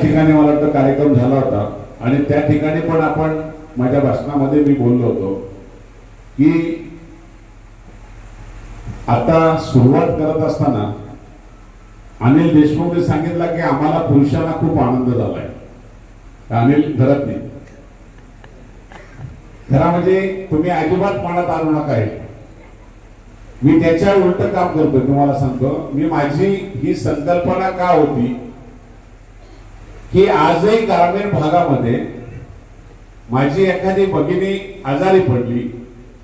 ठिकाणी मला वाटतं कार्यक्रम झाला होता. आणि त्या ठिकाणी पण आपण माझ्या भाषणामध्ये मी बोललो होतो की आता सुरुवात करत असताना अनिल देशमुखने सांगितलं की आम्हाला पुरुषांना खूप आनंद झालाय. अनिल? घरात नाही. खरा म्हणजे तुम्ही अजिबात पाण्यात आणू नका मी त्याच्या उलट काम करतो तुम्हाला सांगतो. मी माझी ही संकल्पना का होती? की आजही ग्रामीण भागामध्ये माझी एखादी भगिनी आजारी पडली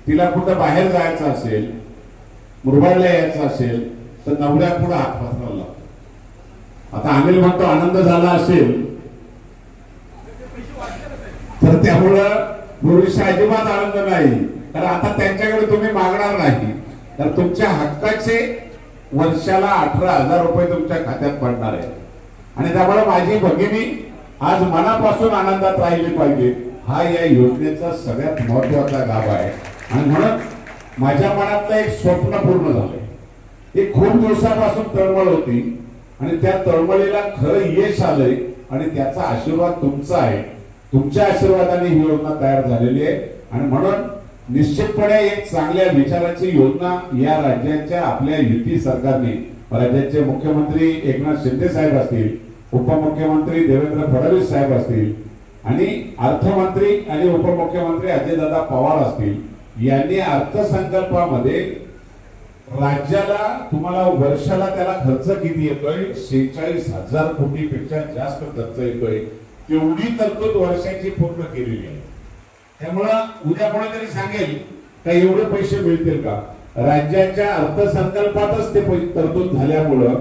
तिला कुठं बाहेर जायचं असेल मुरबाडला यायचं असेल तर नवऱ्या पुढे हात पसरायला लागतो आता अनिल म्हणतो आनंद झाला असेल तर त्यामुळं पूर्वीचा अजिबात आनंद नाही. तर आता त्यांच्याकडे तुम्ही मागणार नाही. तर तुमच्या हक्काचे वर्षाला अठरा हजार रुपये तुमच्या खात्यात पडणार आहे आणि त्यामुळे माझी भगिनी आज मनापासून आनंदात राहिली पाहिजे. हा या योजनेचा सगळ्यात महत्त्वाचा गाभ आहे. आणि म्हणून माझ्या मनातलं एक स्वप्न पूर्ण झालंय. एक खूप दिवसापासून तळमळ होती आणि त्या तळमळीला खरं यश आलंय आणि त्याचा आशीर्वाद तुमचा आहे. तुमच्या आशीर्वादाने ही योजना तयार झालेली आहे. आणि म्हणून निश्चितपणे एक चांगल्या विचाराची योजना या राज्याच्या आपल्या युती सरकारने राज्याचे मुख्यमंत्री एकनाथ शिंदे साहेब असतील उपमुख्यमंत्री देवेंद्र फडणवीस साहेब असतील आणि अर्थमंत्री आणि उपमुख्यमंत्री अजयदादा पवार असतील यांनी अर्थसंकल्पामध्ये राज्याला तुम्हाला वर्षाला त्याला खर्च किती येतोय? शेहेचाळीस हजार कोटीपेक्षा जास्त खर्च येतोय. तेवढी तरतूद वर्षाची पूर्ण केलेली आहे. त्यामुळं उद्या कोणीतरी सांगेल का एवढे पैसे मिळतील का? राज्याच्या अर्थसंकल्पातच ते तरतूद झाल्यामुळं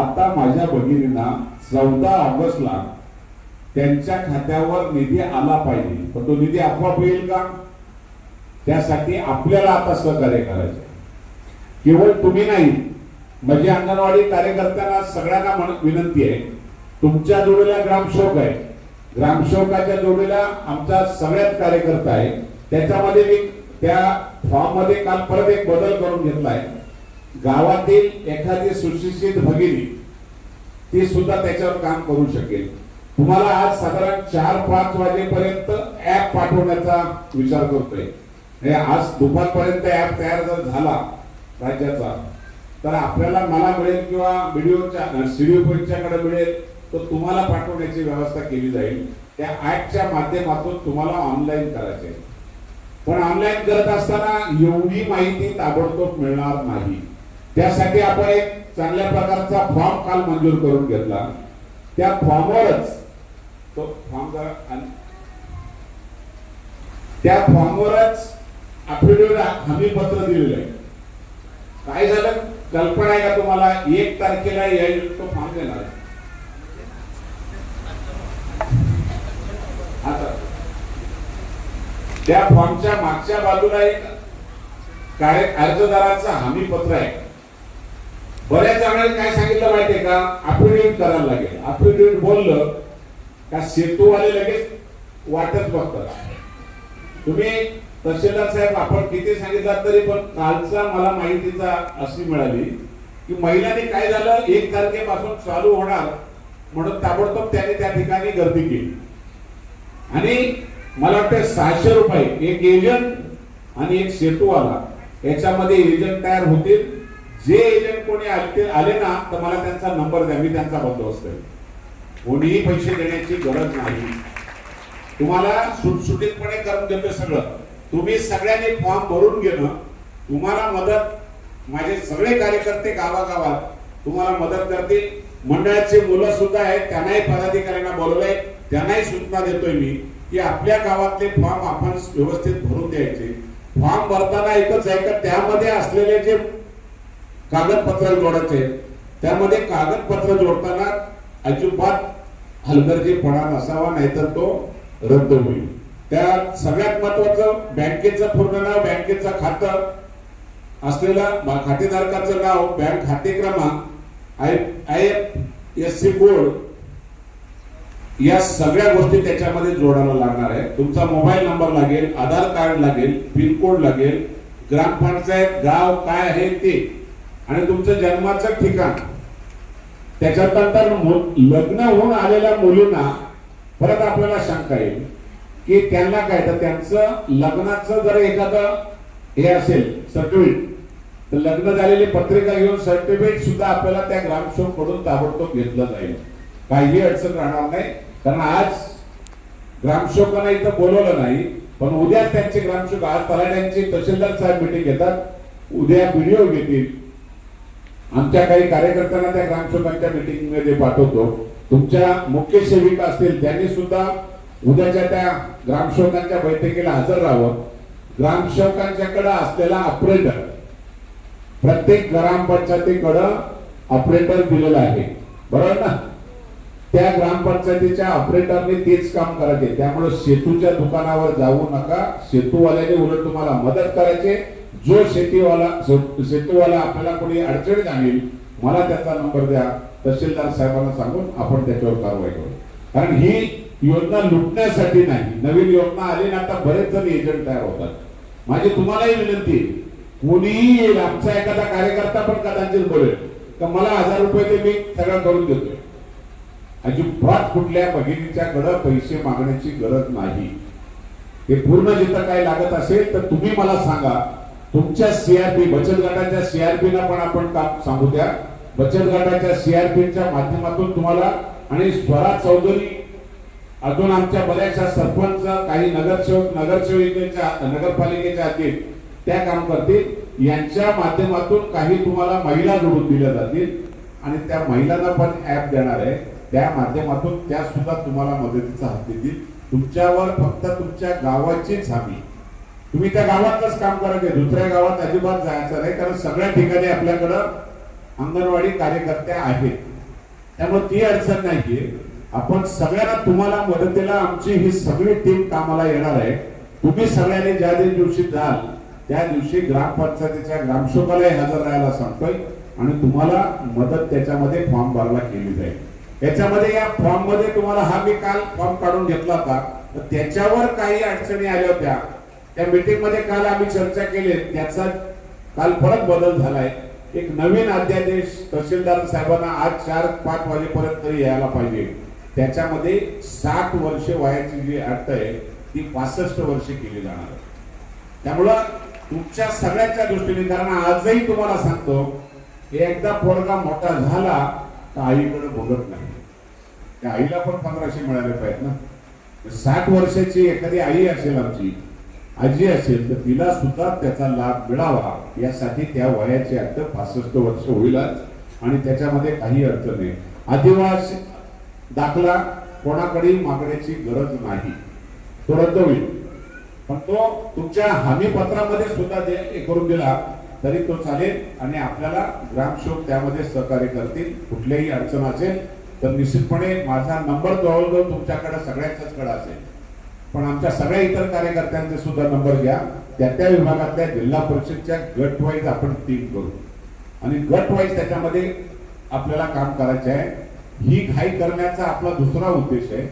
आता माझ्या भगिनींना चौदा ऑगस्टला त्यांच्या खात्यावर निधी आला पाहिजे. पण तो निधी आपोआप येईल का? त्यासाठी आपल्याला आता सहकार्य करायचे केवळ तुम्ही नाही म्हणजे अंगणवाडी कार्यकर्त्यांना सगळ्यांना म्हणत विनंती आहे तुमच्या जोडीला ग्रामसेवक आहे. ग्रामसेवकाच्या जोडीला आमचा सगळ्यात कार्यकर्ता आहे. त्याच्यामध्ये मी त्या फॉर्ममध्ये काल परत एक बदल करून घेतलाय. गावातील एखादी सुशिक्षित भगिनी ती सुद्धा त्याच्यावर काम करू शकेल. तुम्हाला आज साधारण चार पाच वाजेपर्यंत ऍप पाठवण्याचा विचार करतोय. हे आज दुपारपर्यंत ऍप तयार जर झाला राज्याचा तर आपल्याला मला मिळेल किंवा व्हिडिओच्या सीडीओच्याकडे मिळेल तर तुम्हाला पाठवण्याची व्यवस्था केली जाईल. त्या ऍपच्या माध्यमातून तुम्हाला ऑनलाईन करायचे पण ऑनलाईन करत असताना एवढी माहिती ताबडतोब मिळणार नाही. त्यासाठी आपण एक चांगल्या प्रकारचा फॉर्म काल मंजूर करून घेतला. त्या फॉर्मवरच तो फॉर्म त्या फॉर्मवरच अफिडेव्हिट हमी पत्र दिलेलं आहे. काय झालं? कल्पना आहे का तुम्हाला एक तारखेला यायला तो फॉर्म देणार आहे. आता त्या फॉर्मच्या मागच्या बाजूला एक कार्य अर्जदाराचं हमी पत्र आहे. बऱ्याच जणांनी काय सांगितलं माहितीये का? अफिडेव्हिट करायला लागेल. अफिडेव्हिट बोललं का सेतूवाले लगेच वाटत बघतात. तुम्ही तहसीलदार साहेब आपण किती सांगितलं तरी पण कालचा मला माहितीचा अशी मिळाली की महिलांनी काय झालं? एक तारखेपासून चालू होणार म्हणून ताबडतोब त्याने त्या ठिकाणी गर्दी केली. आणि मला वाटतं सहाशे रुपये एक एजंट आणि एक सेतूवाला. याच्यामध्ये एजंट तयार होतील. जे एजंट कोणी आले आले ना तर मला त्यांचा नंबर द्या मी त्यांचा बंदोबस्त करेन. कोणीही पैसे देण्याची गरज नाही. तुम्हाला सुटसुटीतपणे करून देतो सगळं. तुम्ही सगळ्यांनी फॉर्म भरून घेणं तुम्हाला मदत माझे सगळे कार्यकर्ते गावागावात तुम्हाला मदत करतील. मंडळाचे मुलं सुद्धा आहेत त्यांनाही पदाधिकाऱ्यांना बोलवलंय. त्यांनाही सूचना देतोय मी की आपल्या गावातले फॉर्म आपण व्यवस्थित भरून द्यायचे. फॉर्म भरताना एकच आहे का त्यामध्ये असलेले जे कागदपत्र जोडायचे त्यामध्ये कागदपत्र जोडताना अजिबात हलगर्जीपणा नसावा नाहीतर तो रद्द होईल. त्या सगळ्यात महत्वाचं बँकेचं पूर्ण नाव बँकेचं खातं असलेलं खातेधारकाचं नाव बँक खाते क्रमांक I I S C code या सगळ्या गोष्टी त्याच्यामध्ये जोडायला लागणार आहे. तुमचा मोबाईल नंबर लागेल आधार कार्ड लागेल पिनकोड लागेल ग्रामपंचायत गाव काय आहे ते आणि तुमचं जन्माचं ठिकाण. त्याच्यानंतर लग्न होऊन आलेल्या मुलींना परत आपल्याला शंका येईल की त्यांना काय तर त्यांचं लग्नाचं जर एखादं हे असेल सर्टिफिकेट लग्न झालेली पत्रिका घेऊन सर्टिफिकेट सुद्धा आपल्याला त्या ग्रामसेवककडून ताबडतोब घेतलं जाईल. काही अडचण राहणार नाही. कारण आज ग्रामसेवकांना इथं बोलवलं नाही पण उद्या त्यांचे ग्रामसेवक आज तलाट्यांची तहसीलदार साहेब मिटिंग घेतात. उद्या व्हिडिओ घेतील. आमच्या काही कार्यकर्त्यांना त्या ग्रामसेवकांच्या मिटिंगमध्ये पाठवतो. तुमच्या मुख्य सेविका असतील त्यांनी सुद्धा उद्याच्या त्या ग्रामसेवकांच्या बैठकीला हजर राहावं. ग्रामसेवकांच्याकडे असलेला ऑपरेटर प्रत्येक ग्रामपंचायतीकडं ऑपरेटर दिलेला आहे. बरोबर ना? त्या ग्रामपंचायतीच्या ऑपरेटरने तेच काम करायचे. त्यामुळे सेतूच्या दुकानावर जाऊ नका. सेतूवाल्याने उलट तुम्हाला मदत करायचे. जो शेतीवाला सेतूवाला आपल्याला कोणी अडचण जाणील मला त्याचा नंबर द्या. तहसीलदार साहेबांना सांगून आपण त्याच्यावर कारवाई करू. कारण ही योजना लुटण्यासाठी नाही. नवीन योजना आली ना आता बरेच जण एजंट तयार होतात. माझी तुम्हालाही विनंती आहे, कोणीही येईल आमचा एखादा कार्यकर्ता पण कदाचित बोलेल. तर मला हजार रुपये ते मी सगळं करून देतोय. अजिबात कुठल्या भगिनीच्याकडे पैसे मागण्याची गरज नाही. ते पूर्ण जिथं काय लागत असेल तर तुम्ही मला सांगा. तुमच्या सीआरपी बचत गटाच्या सीआरपीला पण आपण काम सांगू द्या. बचत गटाच्या सीआरपीच्या माध्यमातून तुम्हाला आणि स्वरा चौधरी अजून आमच्या बऱ्याचशा सरपंच काही नगरसेवक नगरसेविकेच्या नगरपालिकेच्या आतील त्या काम करतील. यांच्या माध्यमातून काही तुम्हाला महिला जोडून दिल्या जातील. आणि त्या महिलांना पण ऍप देणार आहे. त्या माध्यमातून त्या सुद्धा तुम्हाला मदतीचा हात देतील. तुमच्यावर फक्त तुमच्या गावाचीच हमी. तुम्ही त्या गावातच काम करायचे दुसऱ्या गावात अजिबात जायचं नाही. कारण सगळ्या ठिकाणी आपल्याकडं अंगणवाडी कार्यकर्त्या आहेत. त्यामुळे ती अडचण नाहीये. आपण सगळ्यांना तुम्हाला मदतीला आमची ही सगळी टीम कामाला येणार आहे. तुम्ही सगळ्यांनी ज्या दिवशी जाल त्या दिवशी ग्रामपंचायतीच्या ग्रामसेवकालाही हजर राहायला सांगतोय आणि तुम्हाला मदत त्याच्यामध्ये फॉर्म भरायला केली जाईल. याच्यामध्ये या फॉर्ममध्ये तुम्हाला हा मी काल फॉर्म काढून घेतला होता. तर त्याच्यावर काही अडचणी आल्या होत्या. त्या मीटिंगमध्ये काल आम्ही चर्चा केली. त्याचा काल परत बदल झालाय. एक नवीन अध्यादेश तहसीलदार साहेबांना आज चार पाच वाजेपर्यंत तरी यायला पाहिजे. त्याच्यामध्ये साठ वर्ष वयाची जी अट आहे ती पासष्ट वर्ष केली जाणार आहे त्यामुळं तुमच्या सगळ्याच्या दृष्टीने कारण आजही तुम्हाला सांगतो एकदा पोरगा मोठा झाला तर आईकडे बोलत नाही. त्या आईला पण पंधराशे मिळाले पाहिजे ना. साठ वर्षाची एखादी आई असेल आमची आजी असेल तर तिला सुद्धा त्याचा लाभ मिळावा. यासाठी त्या वयाची अर्थ पासष्ट वर्ष होईलच आणि त्याच्यामध्ये काही अडचण नाही. आदिवासी दाखला कोणाकडे मागण्याची गरज नाही. तो रद्द होईल. पण तो तुमच्या हमी पत्रामध्ये सुद्धा जे हे करून दिला तरी तो चालेल आणि आपल्याला ग्रामसेवक त्यामध्ये सहकार्य करतील कुठलीही अडचण असेल तर निश्चितपणे माझा नंबर जवळजवळ तुमच्याकडे सगळ्यांचाच कडे असेल. पण आमच्या सगळ्या इतर कार्यकर्त्यांचे सुद्धा नंबर घ्या त्या त्या विभागातल्या जिल्हा परिषदच्या गट वाईज आपण टीम करू. आणि गट वाईज त्याच्यामध्ये आपल्याला काम करायचे आहे. ही घाई करण्याचा आपला दुसरा उद्देश आहे.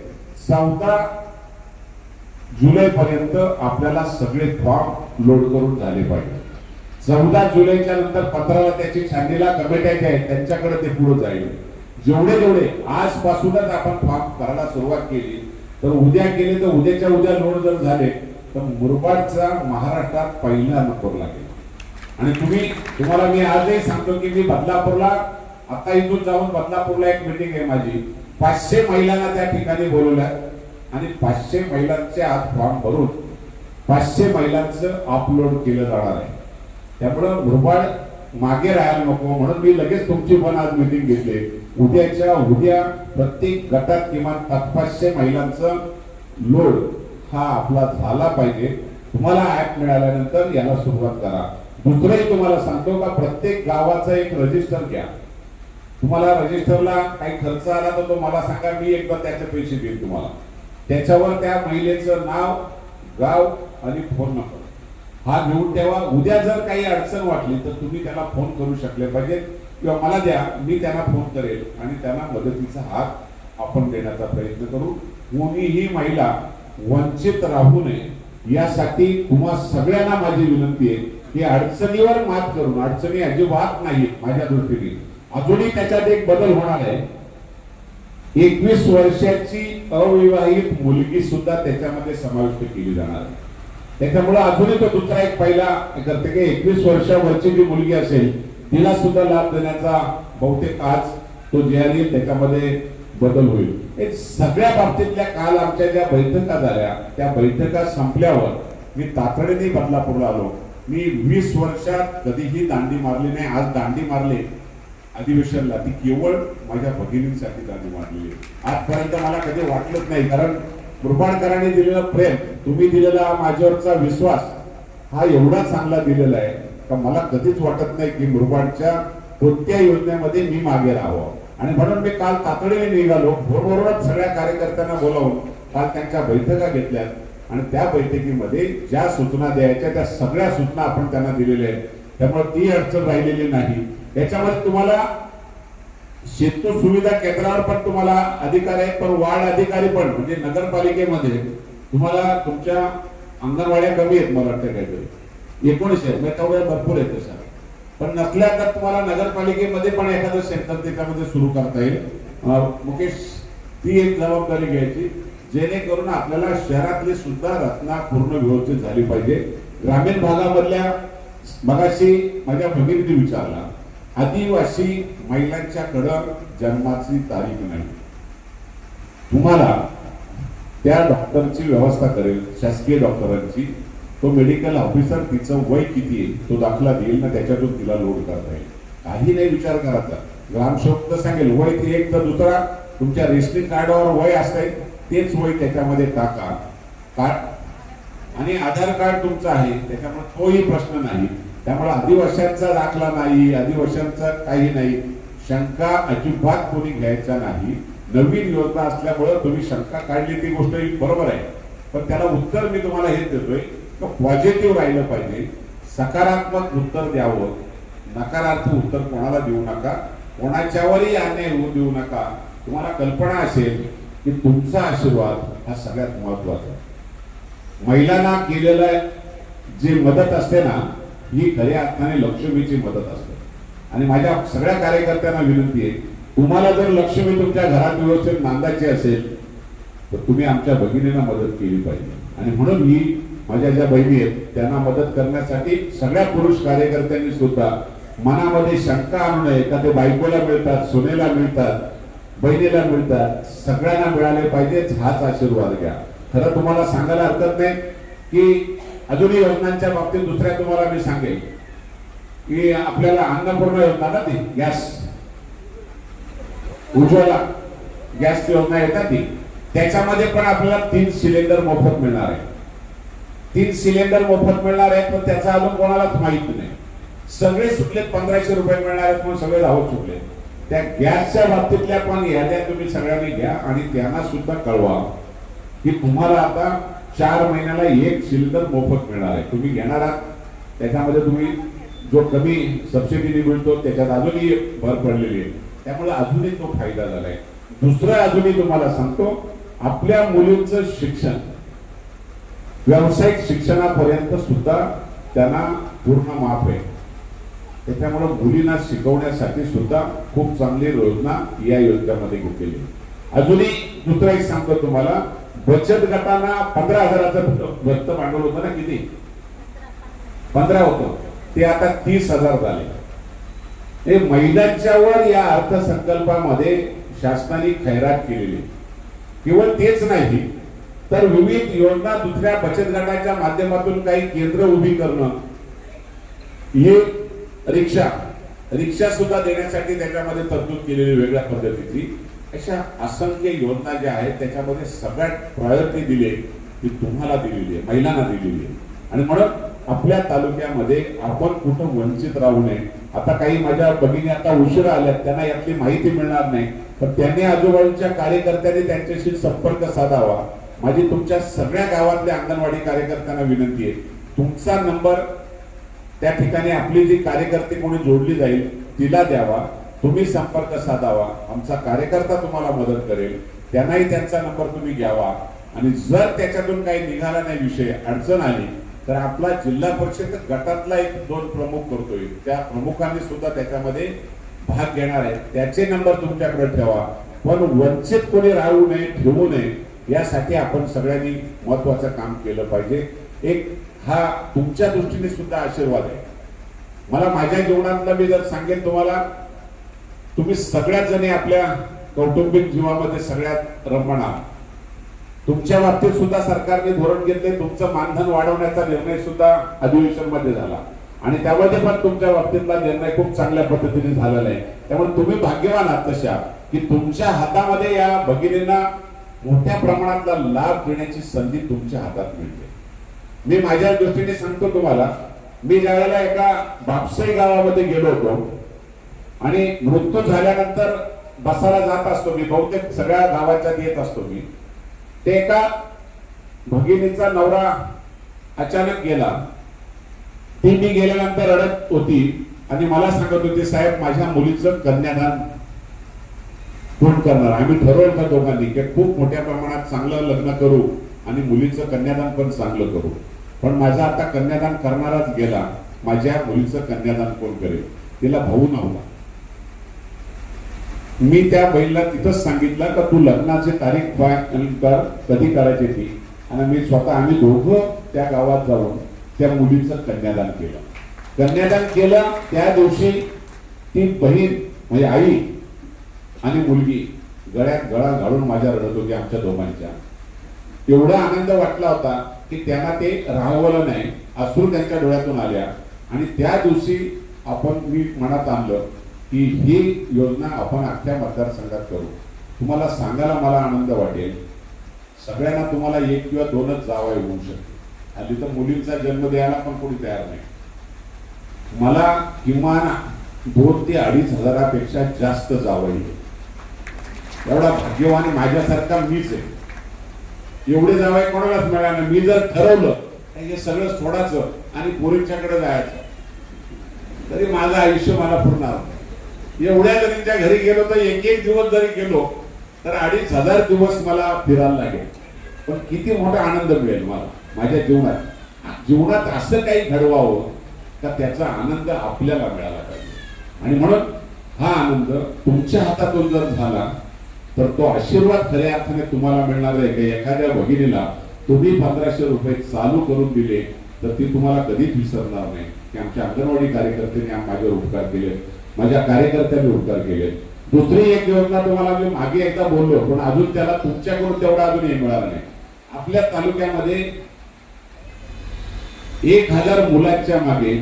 चौदा जुलैपर्यंत आपल्याला सगळे फॉर्म लोड करून झाले पाहिजे. चौदा जुलैच्या नंतर पंधराला त्याची छाननीला कमिट्या ज्या आहेत त्यांच्याकडे ते पुढे जाईल. जेवढे जेवढे आजपासूनच आपण फॉर्म करायला सुरुवात केली तर उद्या केले तर उद्याच्या उद्या लोड जर झाले तर मुरबाडचा महाराष्ट्रात पहिला नंबर लागेल. आणि तुम्ही तुम्हाला मी आजही सांगतो की मी बदलापूरला आता इथून जाऊन बदलापूरला एक मीटिंग आहे माझी. पाचशे महिलांना त्या ठिकाणी बोलवल्या आणि पाचशे महिलांचे आज फॉर्म भरून पाचशे महिलांचं अपलोड केलं जाणार आहे. त्यामुळं मुरबाड मागे राहायला नको म्हणून मी लगेच तुमची पण आज मीटिंग घेतली. उद्याच्या उद्या प्रत्येक गटात किमान पाच पाचशे महिलांचं लोड हा आपला झाला पाहिजे. तुम्हाला ऍप मिळाल्यानंतर याला सुरुवात करा. दुसरंही तुम्हाला सांगतो का प्रत्येक गावाचं एक रजिस्टर घ्या. तुम्हाला रजिस्टरला काही खर्च आला तर तो मला सांगा मी एकदा त्याचे पैसे देईन तुम्हाला. त्याच्यावर त्या महिलेचं नाव गाव आणि फोन नंबर. हा घेऊन ठेवा. उद्या जर काही अडचण वाटली तर तुम्ही त्याला फोन करू शकले पाहिजे किंवा मला द्या मी त्यांना फोन करेल आणि त्यांना मदतीचा हात आपण देण्याचा प्रयत्न करू. कोणीही महिला वंचित राहू नये. यासाठी तुम्हा सगळ्यांना माझी विनंती आहे की अडचणीवर मात करून अडचणी अजिबात नाही माझ्या दृष्टीने. अजूनही त्याच्यात एक बदल होणार आहे. एकवीस वर्षाची अविवाहित मुलगी सुद्धा त्याच्यामध्ये समाविष्ट केली जाणार आहे. त्याच्यामुळे अजूनही तो दुसरा एक पहिला करते की एकवीस वर्षावरची जी मुलगी असेल तिला सुद्धा लाभ देण्याचा बहुतेक आज तो जे आहे त्याच्यामध्ये बदल होईल. हे सगळ्या बाबतीतल्या काल आमच्या ज्या बैठका झाल्या त्या बैठका संपल्यावर मी तातडीने बदलापूरला आलो. मी वीस वर्षात कधीही दांडी मारली नाही आज दांडी मारले. अधिवेशनला ती केवळ माझ्या भगिनींसाठी दांडी वाढलेली आहे. आजपर्यंत मला कधी वाटलंच नाही कारण कृपाळकरांनी दिलेलं प्रेम तुम्ही दिलेला माझ्यावरचा विश्वास हा एवढा चांगला दिलेला आहे का मला कधीच वाटत नाही की मुरबाडच्या कोणत्या योजनेमध्ये मी मागे राहावं. आणि म्हणून मी काल तातडीने निघालो बरोबरच सगळ्या कार्यकर्त्यांना बोलावून काल त्यांच्या बैठका घेतल्या आणि त्या बैठकीमध्ये ज्या सूचना द्यायच्या त्या सगळ्या सूचना आपण त्यांना दिलेल्या आहेत. त्यामुळे ती अडचण राहिलेली नाही. याच्यामध्ये तुम्हाला शेतू सुविधा केंद्रावर पण तुम्हाला अधिकार आहेत पण वार्ड अधिकारी पण म्हणजे नगरपालिकेमध्ये तुम्हाला तुमच्या अंगणवाड्या कमी आहेत मला वाटतं काहीतरी एकोणीस आहेत म्हणजे तेवढ्या भरपूर आहेत तशा. पण नसल्या तर तुम्हाला नगरपालिकेमध्ये पण एखादं सेंटर त्याच्यामध्ये सुरू करता येईल. मुकेश ती एक जबाबदारी घ्यायची जेणेकरून आपल्याला शहरातली सुद्धा रचना पूर्ण व्यवस्थित झाली पाहिजे. ग्रामीण भागामधल्या मगाशी माझ्या भगिनीने विचारला आदिवासी महिलांच्याकडं जन्माची तारीख नाही. तुम्हाला त्या डॉक्टरची व्यवस्था करेल शासकीय डॉक्टरांची तो मेडिकल ऑफिसर तिचं वय किती आहे तो दाखला देईल ना त्याच्यातून तिला लोड करता येईल. काही नाही विचार करायचा ग्रामसेवक तर सांगेल वय ते एक तर दुसरा. तुमच्या रेशनिंग कार्डावर वय असेल तेच वय त्याच्यामध्ये टाका. कार्ड आणि आधार कार्ड तुमचं आहे त्याच्यामुळे तोही प्रश्न नाही. त्यामुळे अधिवर्षांचा दाखला नाही अधिवर्षांचा काही नाही. शंका अजिबात कोणी घ्यायचा नाही. नवीन योजना असल्यामुळे तुम्ही शंका काढली ती गोष्ट ही बरोबर आहे. पण त्याला उत्तर मी तुम्हाला हे देतोय पॉझिटिव्ह राहिलं पाहिजे. सकारात्मक उत्तर द्यावं. नकारात्मक उत्तर कोणाला देऊ नका? कोणाच्यावरही अन्याय होऊ देऊ नका. तुम्हाला कल्पना असेल की तुमचा आशीर्वाद हा सगळ्यात महत्त्वाचा आहे. महिलांना केलेलं जी मदत असते ना ही खऱ्या अर्थाने लक्ष्मीची मदत असते. आणि माझ्या सगळ्या कार्यकर्त्यांना विनंती आहे तुम्हाला जर लक्ष्मी तुमच्या घरात व्यवस्थित नांदायची असेल तर तुम्ही आमच्या भगिनींना मदत केली पाहिजे. आणि म्हणून मी माझ्या ज्या बहिणी आहेत त्यांना मदत करण्यासाठी सगळ्या पुरुष कार्यकर्त्यांनी सुद्धा मनामध्ये शंका आणू नये. का ते बायकोला मिळतात सोनेला मिळतात बहिणीला मिळतात सगळ्यांना मिळाले पाहिजेच हाच आशीर्वाद घ्या. खरं तुम्हाला सांगायला हरकत नाही की अजूनही योजनांच्या बाबतीत दुसऱ्या तुम्हाला मी सांगेल की आपल्याला अन्नपूर्ण योजना ना ती गॅस. उज्ज्वला गॅस योजना येतात ती. त्याच्यामध्ये पण आपल्याला तीन सिलेंडर मोफत मिळणार आहे. तीन सिलेंडर मोफत मिळणार आहेत पण त्याचा अजून कोणालाच माहीत नाही. सगळे सुटलेत पंधराशे रुपये मिळणार आहेत म्हणून सगळे धावत सुटले त्या गॅसच्या बाबतीतल्या पण याद्या तुम्ही सगळ्यांनी घ्या आणि त्यांना सुद्धा कळवा. की तुम्हाला आता चार महिन्याला एक सिलेंडर मोफत मिळणार आहे. तुम्ही घेणार आहात. त्याच्यामध्ये तुम्ही जो कमी सबसिडीने मिळतो त्याच्यात अजूनही भर पडलेली आहे. त्यामुळे अजूनही तो फायदा झालाय. दुसरं अजूनही तुम्हाला सांगतो आपल्या मुलींचं शिक्षण व्यावसायिक शिक्षणापर्यंत सुद्धा त्यांना पूर्ण माफ आहे. त्याच्यामुळे मुलींना शिकवण्यासाठी सुद्धा खूप चांगली योजना या योजनेमध्ये घेतलेली आहे. अजूनही दुसरं एक सांगतो तुम्हाला बचत गटांना पंधरा हजाराचं भक्त भांडवल होतं ना किती? पंधरा होतं. ते आता तीस हजार झाले. हे महिलांच्यावर या अर्थसंकल्पामध्ये शासनाने खैरात केलेली. केवळ तेच नाही. तर विविध योजना दुसऱ्या बचत गटाच्या माध्यमातून काही केंद्र उभी करणं. हे रिक्षा. रिक्षा सुद्धा देण्यासाठी त्याच्यामध्ये तरतूद केलेली वेगळ्या पद्धतीची. अशा असंख्य योजना ज्या आहेत त्याच्यामध्ये सगळ्यात प्रायोरिटी दिली ती तुम्हाला दिलेली आहे महिलांना दिलेली आहे. आणि म्हणून आपल्या तालुक्यामध्ये आपण कुठं वंचित राहू नये. आता काही माझ्या भगिनी आता उशिरा आल्यात त्यांना यातली माहिती मिळणार नाही. तर त्यांनी आजूबाजूच्या कार्यकर्त्यांनी त्यांच्याशी संपर्क साधावा. माझी तुमच्या सगळ्या गावातल्या अंगणवाडी कार्यकर्त्यांना विनंती आहे. तुमचा नंबर त्या ठिकाणी आपली जी कार्यकर्ते कोणी जोडली जाईल तिला द्यावा. तुम्ही संपर्क साधावा. आमचा कार्यकर्ता तुम्हाला मदत करेल. त्यांनाही त्यांचा नंबर तुम्ही घ्यावा. आणि जर त्याच्यातून काही निघाला नाही विषय अडचण आली तर आपला जिल्हा परिषद गटातला एक दोन प्रमुख करतोय. त्या प्रमुखांनी सुद्धा त्याच्यामध्ये भाग घेणार आहे. त्याचे नंबर तुमच्याकडे ठेवा. पण वंचित कोणी राहू नये ठेवू नये यासाठी आपण सगळ्यांनी महत्वाचं काम केलं पाहिजे. एक हा तुमच्या दृष्टीने सुद्धा आशीर्वाद आहे. मला माझ्या जीवनातलं मी जर सांगेन तुम्हाला तुम्ही सगळ्यात जणी आपल्या कौटुंबिक जीवामध्ये सगळ्यात रमण. आहात तुमच्या बाबतीत सुद्धा सरकारने धोरण घेतले तुमचं मानधन वाढवण्याचा निर्णय सुद्धा अधिवेशनमध्ये झाला. आणि त्यामध्ये पण तुमच्या बाबतीतला निर्णय खूप चांगल्या पद्धतीने झालेला आहे. त्यामुळे तुम्ही भाग्यवान आहात तशा की तुमच्या हातामध्ये या भगिनींना मोठ्या प्रमाणातला लाभ घेण्याची संधी तुमच्या हातात मिळते. मी माझ्या दृष्टीने सांगतो तुम्हाला मी ज्यावेळेला एका बापसाई गावामध्ये गेलो होतो आणि मृत्यू झाल्यानंतर बसायला जात असतो मी बहुतेक सगळ्या गावाच्यात येत असतो मी. ते एका भगिनीचा नवरा अचानक गेला. ती मी गेल्यानंतर रडत होती आणि मला सांगत होती साहेब माझ्या मुलीचं कन्यादान कोण करणार. आम्ही ठरवलं होतं दोघांनी की खूप मोठ्या प्रमाणात चांगलं लग्न करू आणि मुलीचं कन्यादान पण चांगलं करू. पण माझा आता कन्यादान करणाराच गेला. माझ्या मुलीचं कन्यादान कोण करेल? तिला भाऊ नव्हता. मी त्या बहिणीला तिथंच सांगितलं का तू लग्नाची तारीख काय कर कधी करायची ती. आणि मी स्वतः आम्ही दोघं त्या गावात जाऊन त्या मुलीचं कन्यादान केलं. कन्यादान केलं त्या दिवशी ती बहीण म्हणजे आई आणि मुलगी गळ्यात गळा घालून माझ्या रडत होती आमच्या दोघांच्या. एवढा आनंद वाटला होता की त्यांना ते राहवलं नाही. अश्रू त्यांच्या डोळ्यातून आल्या. आणि त्या दिवशी आपण मी मनात आणलं की ही योजना आपण अख्ख्या मतदारसंघात करू. तुम्हाला सांगायला मला आनंद वाटेल. सगळ्यांना तुम्हाला एक किंवा दोनच जावा येऊ शकते. आणि तिथं मुलींचा जन्म द्यायला पण कोणी तयार नाही. मला किमान दोन ते अडीच हजारापेक्षा जास्त जावं येईल. एवढा भाग्यवान माझ्यासारखा मीच आहे. एवढे जावाय कोणालाच मिळालं मी जर ठरवलं तर हे सगळं सोडायचं आणि पोरींच्याकडे जायचं. तरी माझं आयुष्य मला पुरणार एवढ्या जणींच्या घरी गेलो तर एक एक दिवस जरी गेलो तर अडीच हजार दिवस मला फिरायला लागेल. पण किती मोठा आनंद मिळेल मला माझ्या जीवनात. जीवनात असं काही घडवावं का त्याचा आनंद आपल्याला मिळाला पाहिजे. आणि म्हणून हा आनंद तुमच्या हातातून जर झाला तर तो आशीर्वाद खऱ्या अर्थाने तुम्हाला मिळणार आहे का? एखाद्या भगिनीला तुम्ही पंधराशे रुपये चालू करून दिले तर ती तुम्हाला कधीच विसरणार नाही. की आमच्या अंगणवाडी कार्यकर्त्यांनी माझ्यावर उपकार केले. माझ्या कार्यकर्त्यांनी उपकार केले. दुसरी एक योजना तुम्हाला मी मागे एकदा बोललो पण अजून त्याला तुमच्याकडून तेवढा अजूनही मिळाला नाही. आपल्या तालुक्यामध्ये एक हजार मुलांच्या मागे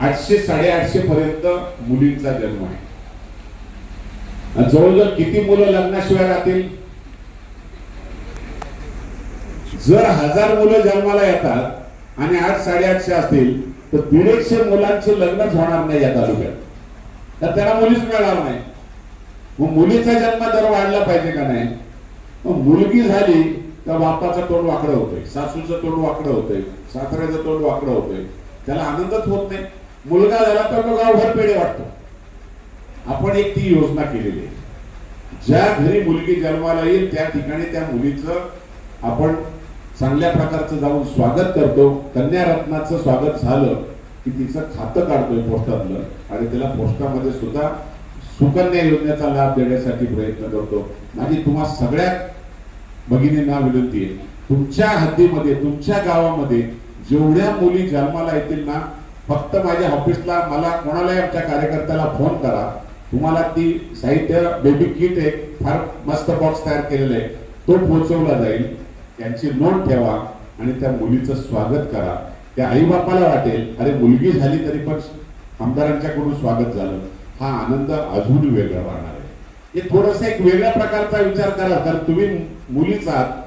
आठशे साडेआठशे पर्यंत मुलींचा जन्म आहे. जवळजवळ किती मुलं लग्नाशिवाय राहतील? जर हजार मुलं जन्माला येतात आणि आठ साडेआठशे असतील तर दीडशे मुलांचे लग्नच होणार नाही या तालुक्यात. तर त्याला मुलीच मिळणार नाही. मग मुलीचा जन्म दर वाढला पाहिजे का नाही? मग मुलगी झाली तर बापाचं तोंड वाकडं होतंय सासूचं तोंड वाकडं होतंय सासऱ्याचं तोंड वाकडं होतंय. त्याला आनंदच होत नाही. मुलगा झाला तर तो गावभर पेढे वाटतो. आपण एक ती योजना केलेली आहे. ज्या घरी मुलगी जन्माला येईल त्या ठिकाणी त्या मुलीचं आपण चांगल्या प्रकारचं जाऊन स्वागत करतो. कन्या रत्नाचं स्वागत झालं की तिचं खातं काढतोय पोस्टातलं. आणि त्याला पोस्टामध्ये सुद्धा सुकन्या योजनेचा लाभ देण्यासाठी प्रयत्न करतो. माझी तुम्हा सगळ्या भगिनींना विनंती आहे तुमच्या हद्दीमध्ये तुमच्या गावामध्ये जेवढ्या मुली जन्माला येतील ना फक्त माझ्या ऑफिसला मला कोणालाही आमच्या कार्यकर्त्याला फोन करा. तुम्हाला ती साहित्य बेबी किट एक फार मस्त बॉक्स तयार केलेला आहे. तो पोहोचवला जाईल. त्यांची नोंद ठेवा आणि त्या मुलीचं स्वागत करा. त्या आई बापाला वाटेल अरे मुलगी झाली तरी पण आमदारांच्याकडून स्वागत झालं. हा आनंद अजून वेगळा राहणार आहे. हे थोडस एक वेगळ्या प्रकारचा विचार करा तर तुम्ही मुलीचा आहात.